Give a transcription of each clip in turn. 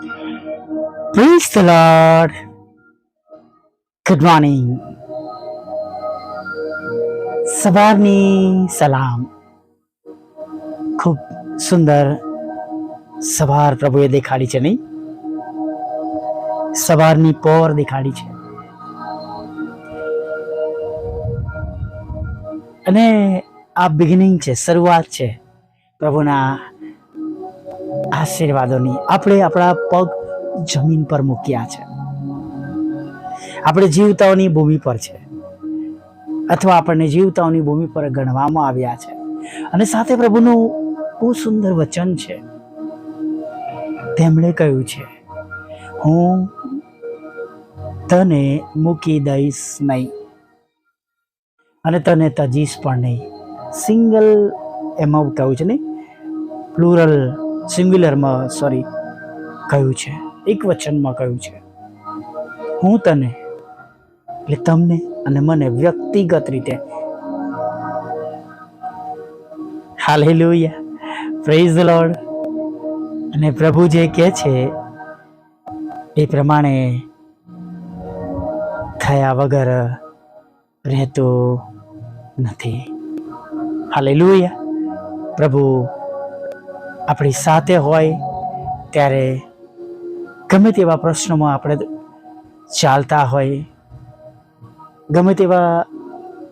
Praise the Lord. Good morning. સવારની સલામ ખૂબ સુંદર સવાર પ્રભુએ દેખાડી છે નહીં સવારની પોર દેખાડી છે અને આ બિગિનિંગ છે શરૂઆત છે પ્રભુના આશીર્વાદોની આપણે આપણા પગ જમીન પર મૂક્યા છે. આપણે જીવતાઓની ભૂમિ પર છે. અથવા આપણને જીવતાઓની ભૂમિ પર ગણવામાં આવ્યા છે. અને સાથે પ્રભુનું બહુ સુંદર વચન છે. તેમણે કહ્યું છે, હું તને મૂકી દઈશ નહીં. અને તને તજીશ પણ નહીં. સિંગલ એમાં કહ્યું છે નહીં પ્લુરલ સિંગ્યુલરમાં સોરી કહ્યું છે. એક વચનમાં કહ્યું છે. હું તને એટલે તમને અને મને વ્યક્તિગત રીતે હાલેલુયા. પ્રેઝ લોર્ડ અને પ્રભુ જે કહે છે એ પ્રમાણે થયા વગર રહેતું નથી. હાલેલુયા. પ્રભુ આપણી સાથે હોય, ત્યારે ગમે તેવા પ્રશ્નોમાં આપણે ચાલતા હોય, ગમે તેવા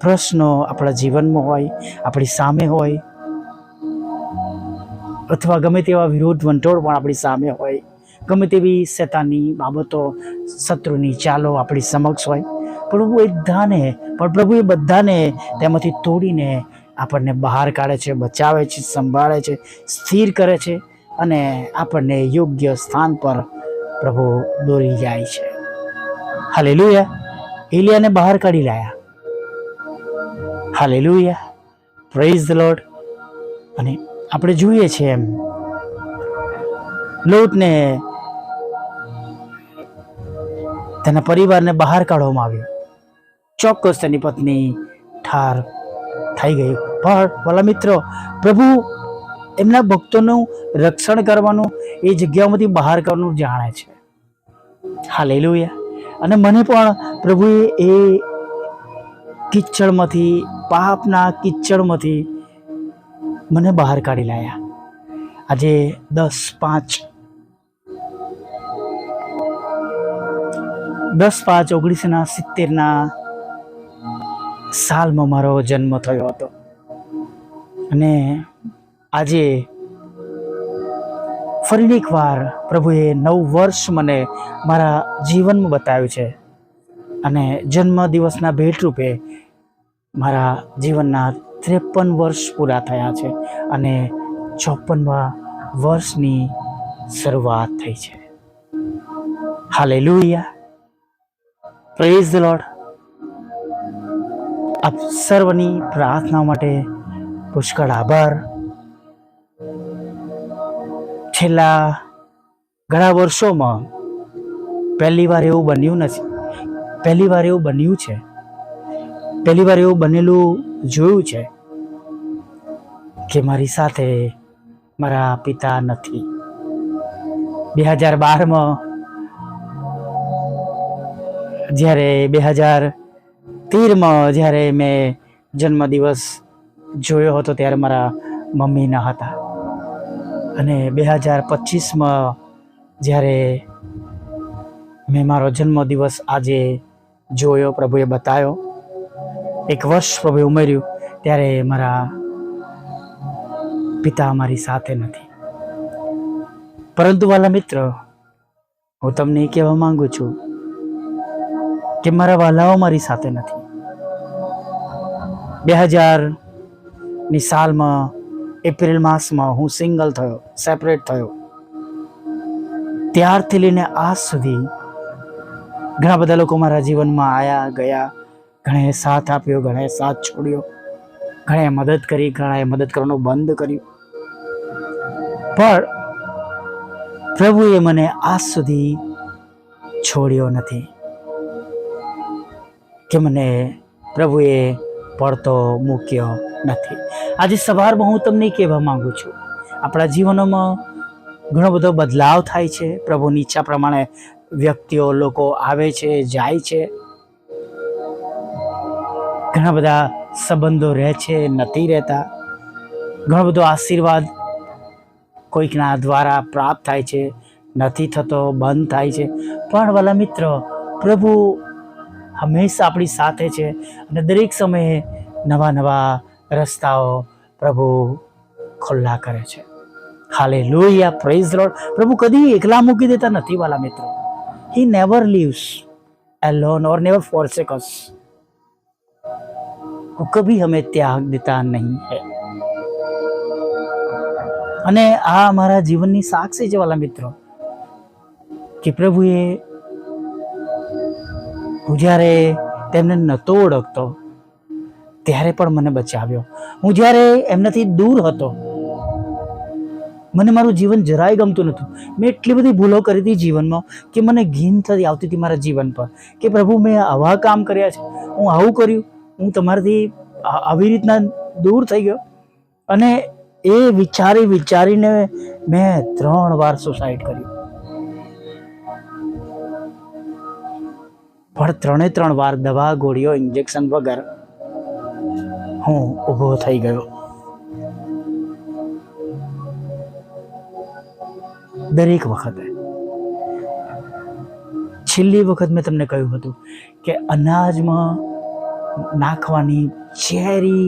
પ્રશ્નો આપણા જીવનમાં હોય, આપણી સામે હોય, અથવા ગમે તેવા વિરોધ વંટોળ પણ આપણી સામે હોય, ગમે તેવી શેતાની બાબતો, શત્રુની ચાલો આપણી સમક્ષ હોય પ્રભુ એ બધાને, પણ પ્રભુ એ બધાને તેમાંથી તોડીને આપણને બહાર કાઢે છે, બચાવે છે, સંભાળે છે, સ્થિર કરે છે અને આપણને યોગ્ય સ્થાન પર પ્રભુ દોરી જાય છે. હાલે લુયા એલિયાને બહાર કાઢી લાયા. હાલે લુયા પ્રેઝ ધ લોર્ડ અને આપણે જોઈએ છીએ એમ. લોટને તેના પરિવારને બહાર કાઢવામાં આવ્યો. ચોક્કસ તેની પત્ની ઠાર થઈ ગયું. પણ વાલા મિત્રો, પ્રભુ એમના ભક્તોનું રક્ષણ કરવાનું એ જગ્યાઓમાંથી બહાર કરવાનું જાણે છે. હા લઈ લોયા અને મને પણ પ્રભુએ એ કિચડમાંથી, પાપના કિચડમાંથી મને બહાર કાઢી લાયા. આજે દસ પાંચ દસ પાંચ ઓગણીસના સિત્તેરના સાલમાં મારો જન્મ થયો હતો. અને આજે ફરી એકવાર પ્રભુએ નવ વર્ષ મને મારા જીવનમાં બતાવ્યું છે. અને જન્મ દિવસના ભેટરૂપે મારા જીવનના ત્રેપન વર્ષ પૂરા થયા છે અને ચોપનવા વર્ષની શરૂઆત થઈ છે. હાલે લુયા પ્રેઝ ધ લોર્ડ આપ સર્વની પ્રાર્થના માટે પુષ્કળ આભાર. છેલ્લા ઘણા વર્ષોમાં પહેલી વાર એવું બન્યું નથી. પહેલી વાર એવું બન્યું છે. પહેલી વાર એવું બનેલું જોયું છે કે મારી સાથે મારા પિતા નથી. બે હજાર બારમાં જ્યારે બે હજાર તેરમાં જ્યારે મેં જન્મદિવસ જોયો હતો ત્યારે મારા મમ્મીના હતા. અને બે હજાર પચીસમાં જ્યારે મેં મારો જન્મદિવસ આજે જોયો, પ્રભુએ બતાવ્યો, એક વર્ષ પ્રભુએ ઉમેર્યું, ત્યારે મારા પિતા મારી સાથે નથી. પરંતુ વાલા મિત્ર, હું તમને એ કહેવા માંગુ છું કે મારા વાલાઓ મારી સાથે નથી. બે હજારની સાલમાં, એપ્રિલ માસમાં હું સિંગલ થયો, સેપરેટ થયો. ત્યારથી લઈને આજ સુધી ઘણા બધા લોકો મારા જીવનમાં આવ્યા ગયા, ઘણાએ સાથ આપ્યો, ઘણાએ સાથ છોડ્યો, ઘણાએ મદદ કરી, ઘણાએ મદદ કરવાનું બંધ કર્યું. પણ પ્રભુએ મને આજ સુધી છોડ્યો નથી. કે મને પ્રભુએ પડતો મૂક્યો નથી. આજે સવારમાં હું તમને કહેવા માગું છું, આપણા જીવનોમાં ઘણો બધો બદલાવ થાય છે. પ્રભુની ઈચ્છા પ્રમાણે વ્યક્તિઓ, લોકો આવે છે, જાય છે. ઘણા બધા સંબંધો રહે છે, નથી રહેતા. ઘણો બધો આશીર્વાદ કોઈકના દ્વારા પ્રાપ્ત થાય છે, નથી થતો, બંધ થાય છે. પણ વાલા મિત્ર, પ્રભુ હંમેશા આપણી સાથે છે અને દરેક સમયે નવા નવા રસ્તાઓ પ્રભુ ખુલ્લા કરે છે હાલે લોહિયા પ્રેઝ લોડ પ્રભુ કદી એકલા મૂકી દેતા નથી વાલા મિત્રો હી નેવર લીવ્સ એલોન और नेवर forsake us वो कभी हमें त्याग देता नहीं है અને આ અમારા જીવનની સાક્ષી છે વાલા મિત્રો કે પ્રભુએ હું જ્યારે તેમને નહોતો ઓળખતો, ત્યારે પણ મને બચાવ્યો. હું જ્યારે એમનાથી દૂર હતો, મને મારું જીવન જરાય ગમતું નહોતું. મેં એટલી બધી ભૂલો કરી હતી જીવનમાં કે મને ઘીન થતી આવતી હતી મારા જીવન પર. કે પ્રભુ, મેં આવા કામ કર્યા છે. હું આવું કર્યું. હું તમારાથી આવી રીતના દૂર થઈ ગયો. અને એ વિચારી વિચારીને મેં ત્રણ વાર સુસાઇડ કર્યું. પણ ત્રણે ત્રણ વાર દવા ગોળીઓ ઇન્જેક્શન વગર હું ઊભો થઈ ગયો. દરેક વખતે. છેલ્લી વખત મેં તમને કહ્યું હતું કે અનાજમાં નાખવાની ઝેરી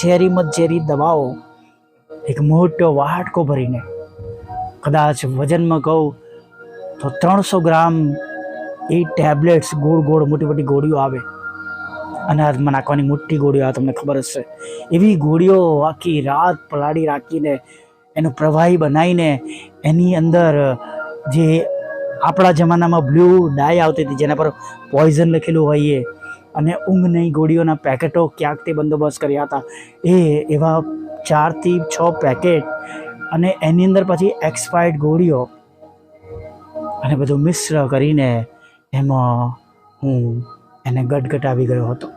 ઝેરીમત ઝેરી દવાઓ એક મોટો વાટકો ભરીને કદાચ વજનમાં કહું તો ત્રણસો ગ્રામ એ ટેબ્લેટ્સ ગોળ ગોળ મોટી મોટી ગોળીઓ આવે. અનાજમાં નાખવાની મોટી ગોળીઓ આવે, તમને ખબર હશે. એવી ગોળીઓ આખી રાત પલાળી રાખીને, એનું પ્રવાહી બનાવીને, એની અંદર જે આપણા જમાનામાં બ્લુ ડાય આવતી હતી, જેના પર પોઈઝન લખેલું હોય એ અને ઊંઘની ગોળીઓના પેકેટો ક્યાંકથી બંદોબસ્ત કર્યા હતા. એ એવા ચારથી છ પેકેટ, અને એની અંદર પછી એક્સપાયર્ડ ગોળીઓ, અને બધું મિશ્ર કરીને એમાં હું એને ગટગટાવી ગયો હતો.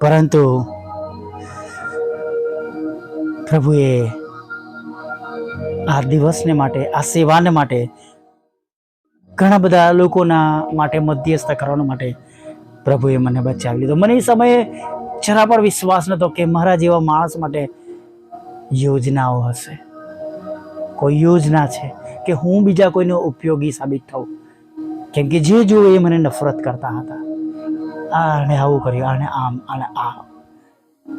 પરંતુ પ્રભુએ આ દિવસને માટે, આ સેવાને માટે, ઘણા બધા લોકોના માટે મધ્યસ્થ કરવા માટે પ્રભુએ મને બચાવી લીધો. મને એ સમયે જરા પણ વિશ્વાસ નહોતો કે મારા જેવા માણસ માટે યોજનાઓ હશે. કોઈ યોજના છે કે હું બીજા કોઈનો ઉપયોગી સાબિત થઉં? કેમ કે જે જોવે એ મને નફરત કરતા હતા. આને આવું કર્યું આને આમ આને આ.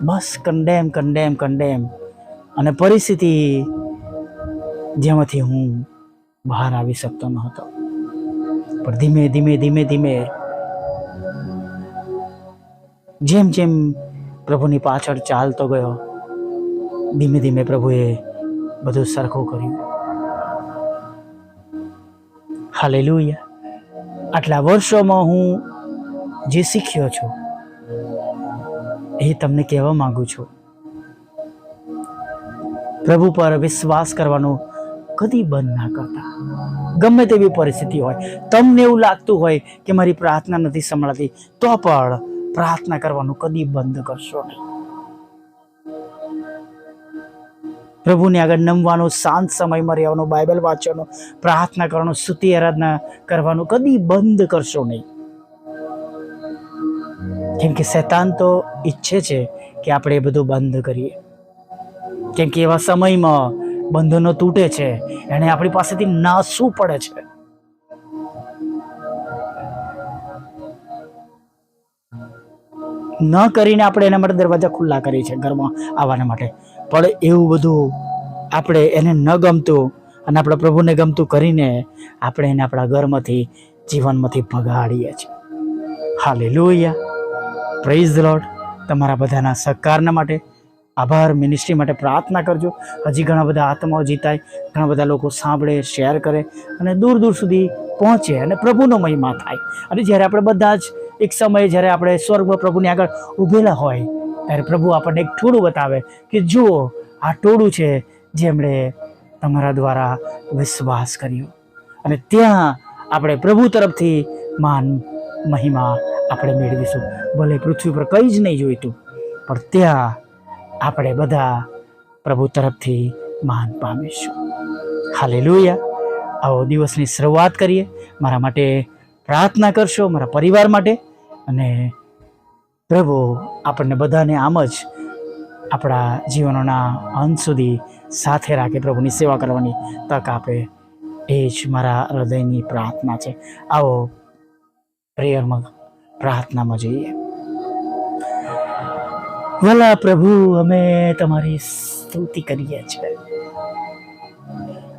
બસ કંડેમ કંડેમ કંડેમ અને પરિસ્થિતિ જેમાંથી હું બહાર આવી શકતો ન હતો પણ ધીમે ધીમે ધીમે ધીમે જેમ જેમ પ્રભુની પાછળ ચાલતો ગયો ધીમે ધીમે પ્રભુએ બધું સરખું કર્યું. હાલેલુયા. આટલા વર્ષોમાં હું જે શીખ્યો છું, એ તમને કહેવા માંગુ છું. પ્રભુ પર વિશ્વાસ કરવાનો કદી બંધ ના કરતા. ગમે તેવી પરિસ્થિતિ હોય, તમને એવું લાગતું હોય કે મારી પ્રાર્થના નથી સંભળાતી, તો પણ પ્રાર્થના કરવાનું કદી બંધ કરશો નહીં. પ્રભુની આગળ નમવાનું શાંત સમયમાં રહેવાનું બાઇબલ વાંચવાનું પ્રાર્થના કરવાનું સ્તુતિ આરાધના કરવાનું કદી બંધ કરશો નહીં. કેમ કે શૈતાન તો ઈચ્છે છે કે આપણે એ બધું બંધ કરીએ. કેમ કે એવા સમયમાં બંધનો તૂટે છે, એને આપણી પાસેથી નાસવું પડે છે. ન કરીને આપણે એના માટે દરવાજા ખુલ્લા કરીએ છીએ ઘરમાં આવવાના માટે. પણ એવું બધું આપણે એને ન ગમતું અને આપણા પ્રભુને ગમતું કરીને આપણે એને આપણા ઘરમાંથી, જીવનમાંથી ભગાડીએ છીએ. હાલે લોહિયા પ્રેઝ લોડ તમારા બધાના સહકારના માટે આભાર. મિનિસ્ટ્રી માટે પ્રાર્થના કરજો. હજી ઘણા બધા આત્માઓ જીતાય, ઘણા બધા લોકો સાંભળે શેર કરે અને દૂર દૂર સુધી પહોંચે અને પ્રભુનો મહિમા થાય. અને જ્યારે આપણે બધા જ એક સમયે જ્યારે આપણે સ્વર્ગ પ્રભુની આગળ ઊભેલા હોય ત્યારે પ્રભુ આપણને એક ટોળું બતાવે કે જુઓ, આ ટોળું છે જેમણે તમારા દ્વારા વિશ્વાસ કર્યો. અને ત્યાં આપણે પ્રભુ તરફથી માન, મહિમા આપણે મેળવીશું. ભલે પૃથ્વી પર કંઈ જ નહીં જોઈતું, પણ ત્યાં આપણે બધા પ્રભુ તરફથી માન પામીશું. હાલેલુયા. આવો દિવસની શરૂઆત કરીએ. મારા માટે પ્રાર્થના કરશો, મારા પરિવાર માટે. અને પ્રભુ, આપણને બધાને આમ જ આપણા જીવનોના અંત સુધી સાથે રાખે પ્રભુની સેવા કરવાની તક આપે. એ જ મારા હૃદયની પ્રાર્થના છે. આવો પ્રેયરમાં પ્રાર્થનામાં જઈએ. ભલા પ્રભુ, અમે તમારી સ્તુતિ કરીએ છીએ.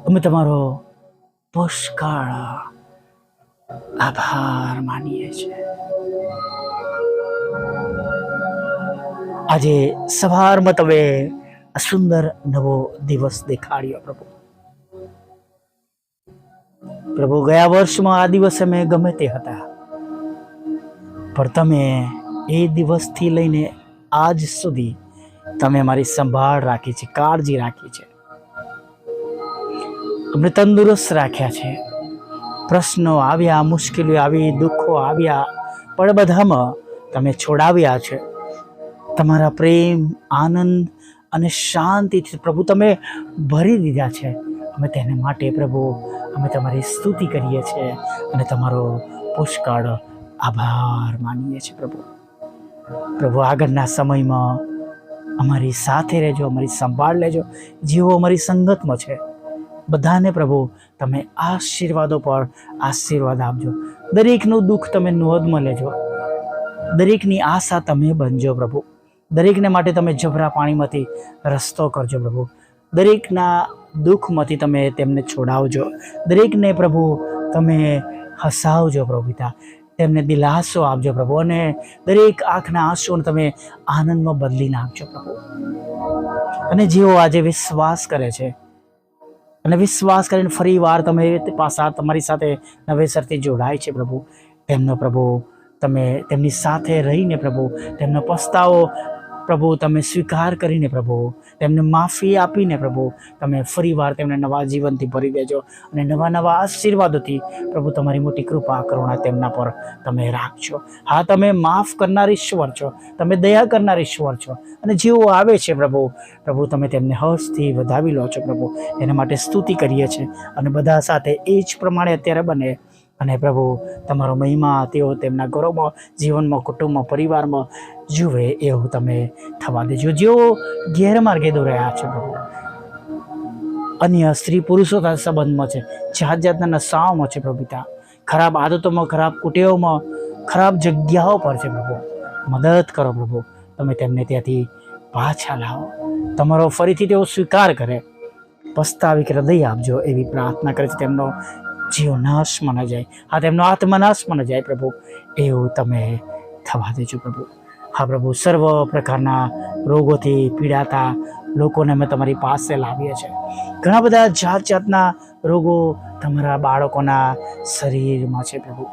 અમે તમારો પુષ્કળ આભાર માનીએ છીએ. આજે સવારમાં તમે સુંદર નવો દિવસ દેખાડ્યો, પ્રભુ. પ્રભુ, ગયા વર્ષમાં આ દિવસે મેં ગમે તે હતા. પણ તમે એ દિવસથી લઈને આજ સુધી તમે મારી સંભાળ રાખી છે, કાળજી રાખી છે. અમને તંદુરસ્ત રાખ્યા છે. પ્રશ્નો આવ્યા, મુશ્કેલીઓ આવી, દુઃખો આવ્યા, પણ બધામાં તમે છોડાવ્યા છે. તમારા પ્રેમ, આનંદ અને શાંતિથી પ્રભુ તમે ભરી દીધા છે. અમે તેને માટે પ્રભુ, અમે તમારી સ્તુતિ કરીએ છીએ અને તમારો પુષ્કળ આભાર માનીએ છીએ પ્રભુ. પ્રભુ, આગળના સમયમાં અમારી સાથે રહેજો, અમારી સંભાળ લેજો. જેઓ અમારી સંગતમાં છે. બધાને પ્રભુ, તમે આશીર્વાદો પર આશીર્વાદ આપજો. દરેકનું દુઃખ તમે નોંધમાં લેજો. દરેકની આશા તમે બનજો પ્રભુ. દરેકને માટે તમે જબરા પાણીમાંથી રસ્તો કરજો પ્રભુ. દરેકના દુઃખમાંથી તમે તેમને છોડાવજો. દરેકને પ્રભુ તમે હસાવજો પ્રભુ તેમને દિલાસો આપજો પ્રભુ અને દરેક આંખના આંસુઓને તમે આનંદમાં બદલી નાખજો પ્રભુ. અને જેઓ આજે વિશ્વાસ કરે છે, અને વિશ્વાસ કરીને ફરી વાર તમે પાસા તમારી સાથે નવેસરથી જોડાય છે પ્રભુ. તેમનો પ્રભુ, તમે તેમની સાથે રહીને પ્રભુ, તેમનો પસ્તાવો પ્રભુ, તમે સ્વીકાર કરીને પ્રભુ, તેમને માફી આપીને પ્રભુ, તમે ફરીવાર તેમને નવા જીવનથી ભરી દેજો અને નવા નવા આશીર્વાદોથી પ્રભુ, તમારી મોટી કૃપા, કરુણા તેમના પર તમે રાખજો. હા, તમે માફ કરનાર ઈશ્વર છો, તમે દયા કરનાર ઈશ્વર છો અને જેઓ આવે છે પ્રભુ પ્રભુ, તમે તેમને હર્ષથી વધાવી લો છો પ્રભુ. એના માટે સ્તુતિ કરીએ છીએ અને બધા સાથે એ જ પ્રમાણે અત્યારે બને. અને પ્રભુ, તમારો મહિમા, તેઓ તેમના ઘરોમાં જીવનમાં, કુટુંબમાં, પરિવારમાં જુએ એવું તમે થવા દેજો. જેઓ ગેરમાર્ગે દોરાયા છે પ્રભુ. અન્ય સ્ત્રી પુરુષો સાથે સંબંધમાં છે, જાત જાતના નશાઓમાં છે પ્રભુતા ખરાબ આદતોમાં, ખરાબ કુટેવોમાં, ખરાબ જગ્યાઓ પર છે પ્રભુ. મદદ કરો પ્રભુ. તમે તેમને ત્યાંથી પાછા લાવો. તમારો ફરીથી તેઓ સ્વીકાર કરે. પસ્તાવી હૃદય આપજો એવી પ્રાર્થના કરે છે તેમનો જીવ નાશમાં ન જાય. હા તેમનો આત્મા નાશમાં ન જાય પ્રભુ. એવું તમે થવા દેજો પ્રભુ. હા, પ્રભુ, સર્વ પ્રકારના રોગોથી પીડાતા લોકોને અમે તમારી પાસે લાવીએ છીએ. ઘણા બધા જાત જાતના રોગો તમારા બાળકોના શરીરમાં છે પ્રભુ.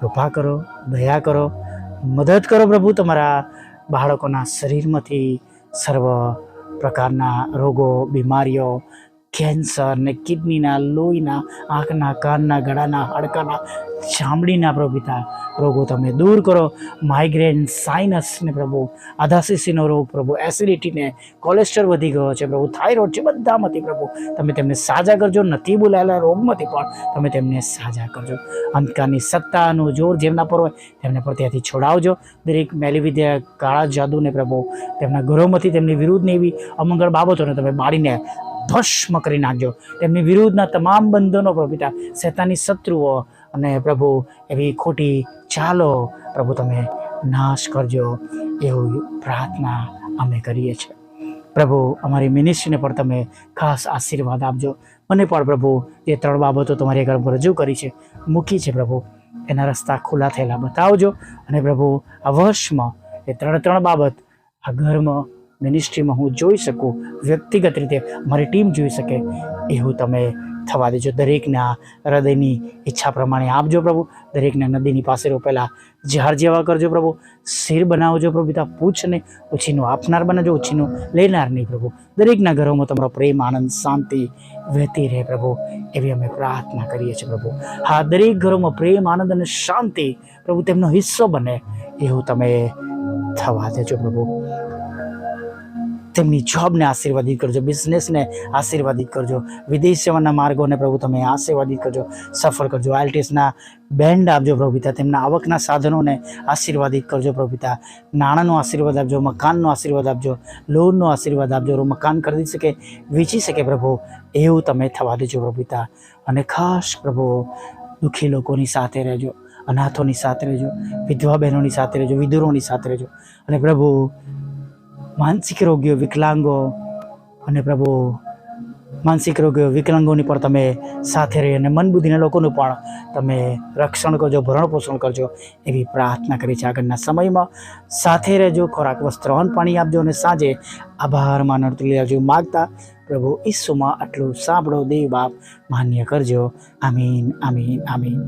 કૃપા કરો, દયા કરો, મદદ કરો પ્રભુ તમારા બાળકોના શરીરમાંથી સર્વ પ્રકારના રોગો, બીમારીઓ કેન્સર ને કિડનીના, લોહીના, આંખના, કાનના, ગળાના, હાડકાના, ચામડીના પ્રભુ રોગો તમે દૂર કરો. માઇગ્રેન સાઇનસને પ્રભુ આધાસીસીનો રોગ પ્રભુ એસિડિટીને કોલેસ્ટ્રોલ વધી ગયો છે પ્રભુ થાઇરોઇડ છે બધામાંથી પ્રભુ. તમે તેમને સાજા કરજો, નથી બોલાયેલા રોગમાંથી પણ તમે તેમને સાજા કરજો. અંધકારની સત્તાનું જોર જેમના પર હોય, તેમને પર ત્યાંથી છોડાવજો. દરેક મેલીવિદ્યા કાળા જાદુને પ્રભુ, તેમના ઘરોમાંથી તેમની વિરુદ્ધની એવી અમંગળ બાબતોને તમે બાળીને ભસ્મ કરી નાખજો. તેમની વિરુદ્ધના તમામ બંધનો પ્રભુ પિતા, શેતાની શત્રુઓ અને પ્રભુ એવી ખોટી ચાલો પ્રભુ તમે નાશ કરજો. એવું પ્રાર્થના અમે કરીએ છીએ. પ્રભુ, અમારી મિનિસ્ટ્રીને પણ તમે ખાસ આશીર્વાદ આપજો. મને પણ પ્રભુ જે ત્રણ બાબતો તમારી આગળ રજૂ કરી છે, મૂકી છે પ્રભુ, એના રસ્તા ખુલ્લા થયેલા બતાવજો. અને પ્રભુ, આ વર્ષમાં એ ત્રણ ત્રણ બાબત આ ઘરમાં મિનિસ્ટ્રીમાં હું જોઈ શકું, વ્યક્તિગત રીતે મારી ટીમ જોઈ શકે, એવું તમે થવા દેજો. દરેકના હૃદયની ઈચ્છા પ્રમાણે આપજો પ્રભુ. દરેકને નદીની પાસે રોપેલા ઝાડ જેવા કરજો પ્રભુ. શિર બનાવજો પ્રભુ પિતા, પૂછને ઉછીનું આપનાર બનાવજો, ઉછીનું લેનાર નહીં પ્રભુ. દરેકના ઘરોમાં તમારો પ્રેમ, આનંદ, શાંતિ વહેતી રહે પ્રભુ. એવી અમે પ્રાર્થના કરીએ છીએ પ્રભુ. હા, દરેક ઘરોમાં પ્રેમ, આનંદ અને શાંતિ પ્રભુ, તેમનો હિસ્સો બને, એવું તમે થવા દેજો પ્રભુ. તેમની જોબને આશીર્વાદિત કરજો, બિઝનેસને આશીર્વાદિત કરજો, વિદેશ સેવાના માર્ગોને પ્રભુ તમે આશીર્વાદિત કરજો, સફળ કરજો. આઈએલટીએસના બેન્ડ આપજો પ્રભુ તેમના આવકના સાધનોને આશીર્વાદિત કરજો પ્રભુ નાણાંનો આશીર્વાદ આપજો, મકાનનો આશીર્વાદ આપજો, લોનનો આશીર્વાદ આપજો મકાન ખરીદી શકે, વેચી શકે પ્રભુ, એવું તમે થવા દેજો પ્રભુ અને ખાસ પ્રભુ, દુઃખી લોકોની સાથે રહેજો, અનાથોની સાથે રહેજો, વિધવા બહેનોની સાથે રહેજો વિધુરોની સાથે રહેજો. અને પ્રભુ માનસિક રોગીઓ વિકલાંગો અને પ્રભુ, માનસિક રોગીઓ વિકલાંગોની પણ તમે સાથે રહી અને મન બુદ્ધિના લોકોનું પણ તમે રક્ષણ કરજો, ભરણ પોષણ કરજો એવી પ્રાર્થના કરી છે. આગળના સમયમાં સાથે રહેજો, ખોરાક, વસ્ત્ર અન્ન પાણી આપજો અને સાંજે આભારમાં નડતું લેજો માગતા પ્રભુ ઈસુમાં આટલું સાંભળો, દેવ બાપ માન્ય કરજો. આમીન આમીન આમીન.